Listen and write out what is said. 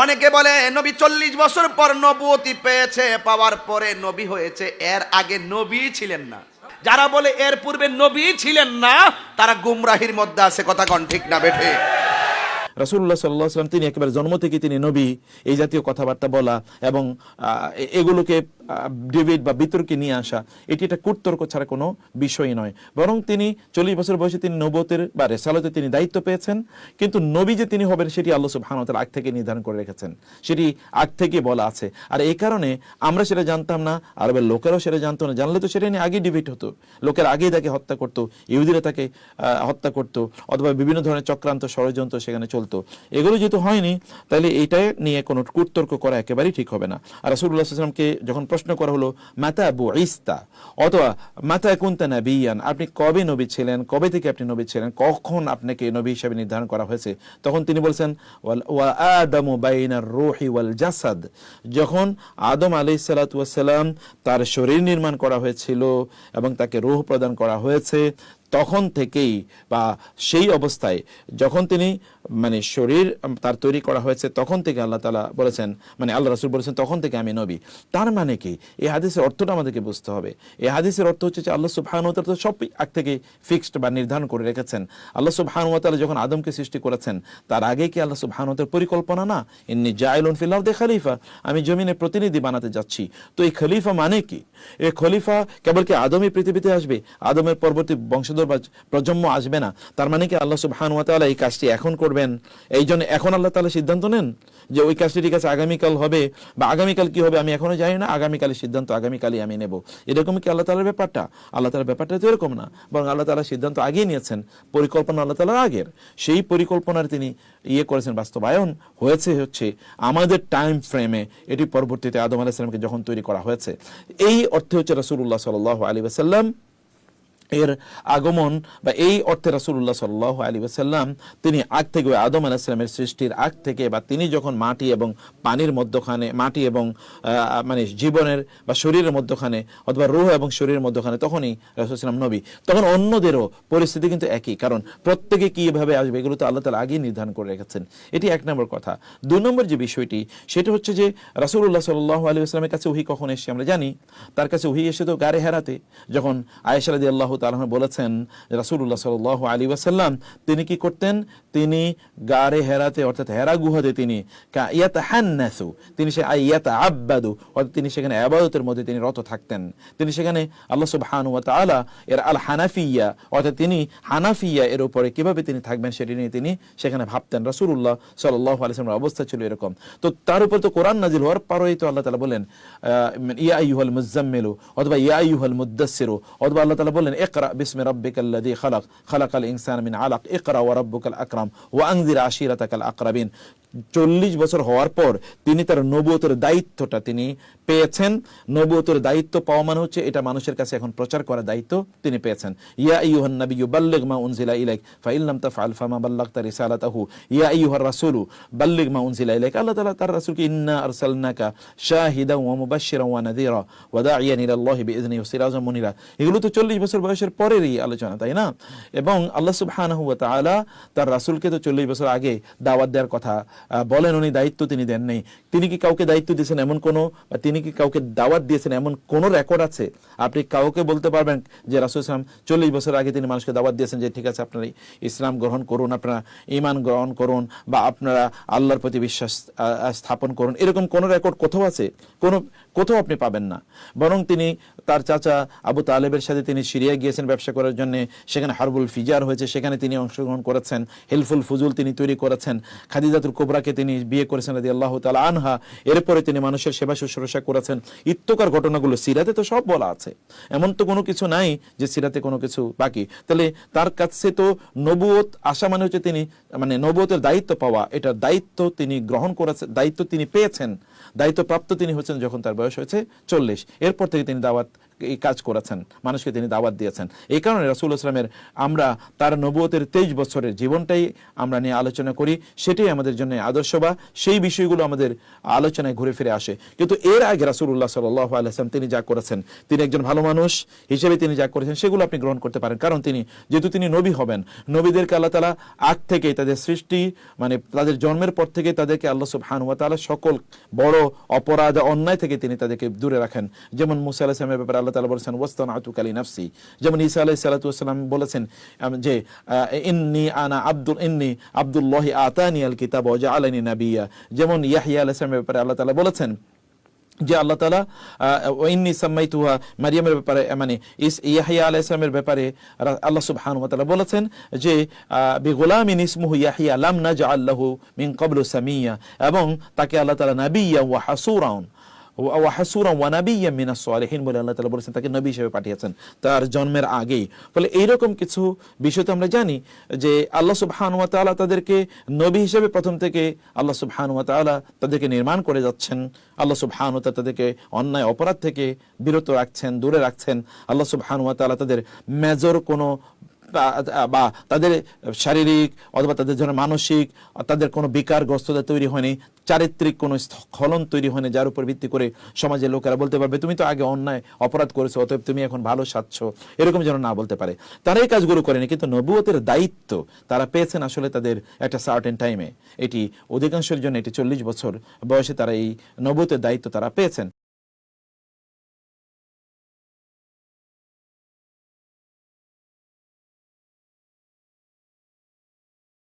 অনেকে বলে, নবী চল্লিশ বছর পর নবুয়তি পেয়েছে, পাওয়ার পরে নবী হয়েছে, এর আগে নবী ছিলেন না। যারা বলে, এর পূর্বে নবী ছিলেন না, তারা গুমরাহির মধ্যে আছে, কথা কন ঠিক না বেঠে। রাসুল্লাহ সাল্লাহ সাল্লাম তিনি একেবারে জন্ম থেকে তিনি নবী, এই জাতীয় কথাবার্তা বলা এবং এগুলোকে ডিবেট বা বিতর্কে নিয়ে আসা, এটি একটা কুটতর্ক ছাড়া কোনো বিষয়ই নয়। বরং তিনি চল্লিশ বছর বয়সে তিনি নবতের বা রেসালতে তিনি দায়িত্ব পেয়েছেন, কিন্তু নবী যে তিনি হবেন সেটি আল্লাহ সুবহানাহু আগ থেকে নির্ধারণ করে রেখেছেন। সেটি আগ থেকে বলা আছে। আর এই কারণে আমরা সেটা জানতাম না, আরবের লোকেরাও সেটা জানতো না। জানলে তো সেটা নিয়ে আগে ডিবেট হতো। লোকের আগেই তাকে হত্যা করতো, ইহুদিরা তাকে হত্যা করতো, অথবা বিভিন্ন ধরনের চক্রান্ত, ষড়যন্ত্র সেখানে চলতো। এগুলো যেহেতু হয়নি, তাহলে এইটা নিয়ে কোনো কুতর্ক করা একেবারেই ঠিক হবে না। আর আলাইহি ওয়াসাল্লামকে যখন প্রশ্ন করা হলো, মাতা বু ইস্তা অথবা, মাতা কুন্তা নাবিয়ান? আপনি কবে নবী ছিলেন? কবে থেকে আপনি নবী ছিলেন? কখন আপনাকে নবী হিসাবে নির্ধারণ করা হয়েছে? তখন তিনি বলছেন ওয়া বাইনার রুহি ওয়াল জাসাদ। যখন আদম আলি সালাতাম তার শরীর নির্মাণ করা হয়েছিল এবং তাকে রোহ প্রদান করা হয়েছে তখন থেকেই বা সেই অবস্থায় যখন তিনি মানে শরীর তার তৈরি করা হয়েছে, তখন থেকে আল্লাহ তালা বলেছেন মানে আল্লাহ রাসুল বলেছেন, তখন থেকে আমি নবী। তার মানে কি? এই হাদিসের অর্থটা আমাদেরকে বুঝতে হবে। এই হাদিসের অর্থ হচ্ছে যে আল্লাহ সুবহানুতালা তো সব আগ থেকে ফিক্সড বা নির্ধারণ করে রেখেছেন। আল্লাহ সুবহানুতালা যখন আদমকে সৃষ্টি করেছেন, তার আগে কি আল্লাহ সুবহানুতার পরিকল্পনা না? ইন্নি জায়লুন ফিল্লাহ দে খালিফা, আমি জমিনে প্রতিনিধি বানাতে যাচ্ছি। তো এই খলিফা মানে কি? এই খলিফা কেবল কি আদমই পৃথিবীতে আসবে? আদমের পরবর্তী বংশধর বা প্রজন্ম আসবে না। তার মানে কি আল্লাহ সুবহান ওয়াতালা এই কাজটি এখন করবেন? এই জন্য এখন আল্লাহ তাআলা সিদ্ধান্ত নেন যে ওই কাজটি ঠিক আছে, আগামীকাল হবে বা আগামীকাল কি হবে আমি এখনও জানি না, আগামীকালের সিদ্ধান্ত আগামীকালই আমি নেব। এরকম কি আল্লাহ তালার ব্যাপারটা? আল্লাহ তালার ব্যাপারটা তো এরকম না, বরং আল্লাহ তালা সিদ্ধান্ত আগেই নিয়েছেন। পরিকল্পনা আল্লাহ তালার আগের। সেই পরিকল্পনার তিনি ইয়ে করেছেন, বাস্তবায়ন হয়েছে হচ্ছে আমাদের টাইম ফ্রেমে এটি পরবর্তীতে আদম আলাহিসামকে যখন তৈরি করা হয়েছে। এই অর্থে হচ্ছে রাসূলুল্লাহ সাল্লাহ আলী ওয়াসাল্লাম এর আগমন বা এই অর্থে রাসূলুল্লাহ সাল্লাহ আলী ওয়াসাল্লাম, তিনি আগ থেকে আদম আলাহিসামের সৃষ্টির আগ থেকে বা তিনি যখন মাটি এবং পানির মধ্যখানে, মাটি এবং মানে জীবনের বা শরীরের মধ্যখানে অথবা রুহ এবং শরীরের মধ্যখানে তখনই রাসুলাম নবী। তখন অন্যদেরও পরিস্থিতি কিন্তু একই, কারণ প্রত্যেকে কীভাবে আসবে এগুলো তো আল্লাহ তালা আগেই নির্ধারণ করে রেখেছেন। এটি এক নম্বর কথা। দুই নম্বর যে বিষয়টি, সেটা হচ্ছে যে রাসূলুল্লাহ সাল্লাহ আলী আসলামের কাছে উহি কখন এসে আমরা জানি। তার কাছে উহি এসে তো গাড়ে হেরাতে, যখন আয়েশা রাদি আল্লাহ তালন বলেছেন রাসূলুল্লাহ সাল্লাহ আলী ওয়াসাল্লাম তিনি কি করতেন? তিনি গাড়ে হেরাতে, অর্থাৎ হেরা গুহাতে তিনি ইয়াতা তিনি সে ইয়াতা আব্বাদু অর্থাৎ তিনি সেখানে আবাদতের মধ্যে তিনি রত থাকতেন। তিনি সেখানে আল্লাহ সুবহান ওয়া তাআলা এর আল হানাফিয়া অর্থাৎ তিনি হানাফিয়া এর উপরে কীভাবে তিনি থাকবেন সেটি নিয়ে তিনি সেখানে ভাবতেন। রাসূলুল্লাহ সাল্লাল্লাহু আলাইহি ওয়াসাল্লামের অবস্থা ছিল এরকম। তো তার উপর তো কোরআন নাজিল হওয়ার পরেই তো আল্লাহ তালা বলেন ইয়া আইয়ুহাল মুজাম্মিলু অথবা ইয়া আইয়ুহাল মুদ্দাসসিরু অথবা আল্লাহ তালা বলেন ইকরা বিসমি রাব্বিকাল্লাযী খালাক খালাকাল ইনসানা মিন আলাক ইকরা ওয়া রাব্বুকাল আকরাম ওয়া আকরাবিন চল্লিশ বছর হওয়ার পর তিনি তার নবুয়তের দায়িত্বটা তিনি পেয়েছেন। নবুয়তের দায়িত্ব পাওয়া মানে হচ্ছে এটা মানুষের কাছে এখন প্রচার করার দায়িত্ব তিনি পেয়েছেন। ইয়া আইয়ুহান নাবিয়্যু, বাল্লিগ মা উনজিলা ইলাইক, ফাইন লাম তাফআল ফামা বাল্লাগতা রিসালাতাহু। ইয়া আইয়ুহার রাসূলু, বাল্লিগ মা উনজিলা ইলাইক। আল্লাহ তাআলা তার রাসূলকে ইন্না আরসালনাকা শাহিদান ওয়া মুবাশশিরান ওয়া নাযীরা ওয়া দাঈয়ান ইলাল্লাহি বিইذনিহি ওয়া সিরাজাম মুনিরা। এগুলো তো 40 বছর বয়সের পরেরই আলোচনা, তাই না? এবং আল্লাহ তাআলা তার রাসূলকে তো 40 বছর আগে দাওয়াত দেওয়ার কথা বলেন, উনি দায়িত্ব তিনি দেন নাই। তিনি কি কাউকে দায়িত্ব দিয়েছেন এমন কোনো, বা তিনি কি কাউকে দাওয়াত দিয়েছেন এমন কোন রেকর্ড আছে? আপনি কাউকে বলতে পারবেন যে রাসূল ইসলাম চল্লিশ বছর আগে তিনি মানুষকে দাওয়াত দিয়েছেন যে, ঠিক আছে, আপনারা ইসলাম গ্রহণ করুন, আপনারা ইমান গ্রহণ করুন, বা আপনারা আল্লাহর প্রতি বিশ্বাস স্থাপন করুন। এরকম কোন রেকর্ড কোথাও আছে? কোনো, কোথাও আপনি পাবেন না। বরং তিনি তার চাচা আবু তালেবের সাথে তিনি সিরিয়া গিয়েছেন ব্যবসা করার জন্য, সেখানে হারবুল ফিজার হয়েছে, সেখানে তিনি অংশগ্রহণ করেছেন, হেলফুল ফুজুল তিনি তৈরি করেছেন, খাদিজাতুল কোবরাকে তিনি বিয়ে করেছেন রাদি আল্লাহ তালা আনহা, এরপরে তিনি মানুষের সেবা শুশ্রূষা করেছেন। ইত্যকার ঘটনাগুলো সিরাতে তো সব বলা আছে, এমন তো কোনো কিছু নাই যে সিরাতে কোনো কিছু বাকি। তাহলে তার কাছে তো নবুয়ত আসা মানে হচ্ছে তিনি মানে নবুয়তের দায়িত্ব পাওয়া, এটা দায়িত্ব তিনি গ্রহণ করেছেন দায়িত্ব তিনি পেয়েছেন, দায়িত্বপ্রাপ্ত তিনি হচ্ছেন যখন তার বয়স হয়েছে চল্লিশ। এরপর থেকে তিনি দাওয়াত এই কাজ করেছেন, মানুষকে তিনি দাওয়াত দিয়েছেন। এই কারণে রাসুল ইসলামের আমরা তার নবুয়তের তেইশ বছরের জীবনটাই আমরা নিয়ে আলোচনা করি, সেটাই আমাদের জন্য আদর্শ বা সেই বিষয়গুলো আমাদের আলোচনায় ঘুরে ফিরে আসে। কিন্তু এর আগে রাসুল্লাহ সাল্লাহ আলহাম তিনি যা করেছেন, তিনি একজন ভালো মানুষ হিসেবে তিনি যা করেছেন, সেগুলো আপনি গ্রহণ করতে পারেন। কারণ তিনি, যেহেতু তিনি নবী হবেন, নবীদেরকে আল্লাহ তালা আগ থেকে তাদের সৃষ্টি মানে তাদের জন্মের পর থেকে তাদেরকে আল্লাহ সুবহানুয়া তাআলা সকল বড় অপরাধ, অন্যায় থেকে তিনি তাদেরকে দূরে রাখেন। যেমন মুসা আলাহ ইসলামের ব্যাপারে আল্লাহ তালা বলেছেন ওয়াস্তান আতুকালী নাফসি যেমন ঈসা আলাহ সাল্লাতাম বলেছেন যে ইন্নি আনা আব্দুল, ইন্নি আব্দুল্লাহি আতানি আল কিতাব ওয়া জাআলানি নাবিয়্যা যেমন ইয়াহিয়া সালামের ব্যাপারে আল্লাহ তাআলা বলেছেন, যে আল্লাহ তালা ওইন্নি সাম্মাইতুহা মারিয়ামের ব্যাপারে মানে ইস ইয়াহিয়া আলাইহিস সালামের ব্যাপারে আল্লাহ সুবহানাহু ওয়া বলেছেন, যে বি গোলামিন ইসমুহু ইয়াহিয়া লাম নাজআল লাহু মিন ক্বাবলু সামিয়া। এবং তাকে আল্লাহ তাআলা নাবিয়্যা ওয়া হাসুরাউন ওয়াহাসুরা ওয়ানাবিয়া মিনাস সালিহিন বলে আল্লাহ তাআলা বলেছেন, তাকে নবী হিসেবে পাঠিয়েছেন তার জন্মের আগেই। ফলে এইরকম কিছু বিষয় তো আমরা জানি যে আল্লাহ সুবহানাহু ওয়া তাআলা তাদেরকে নবী হিসেবে প্রথম থেকে আল্লাহ সুবহানাহু ওয়া তাআলা তাদেরকে নির্মাণ করে যাচ্ছেন। আল্লাহ সুবহানাহু ওয়া তাদেরকে অন্যায় অপরাধ থেকে বিরত রাখছেন, দূরে রাখছেন। আল্লাহ সুবহানাহু ওয়া তাআলা তাদের মেজর কোনো বা- তাদের শারীরিক অথবা তাদের জন্য মানসিক তাদের কোনো বিকারগ্রস্ততা তৈরি হয়নি, চারিত্রিক কোনো স্খলন তৈরি হয়নি, যার উপর ভিত্তি করে সমাজের লোকেরা বলতে পারবে, তুমি তো আগে অন্যায়, অপরাধ করেছ, অতএব তুমি এখন ভালো সাচ্ছ এরকম যেন না বলতে পারে। তারা এই কাজগুলো করেনি, কিন্তু নবুয়তের দায়িত্ব তারা পেয়েছেন আসলে তাদের একটা সার্টেন টাইমে এটি অধিকাংশের জন্য এটি চল্লিশ বছর বয়সে তারা এই নবুয়তের দায়িত্ব তারা পেয়েছেন।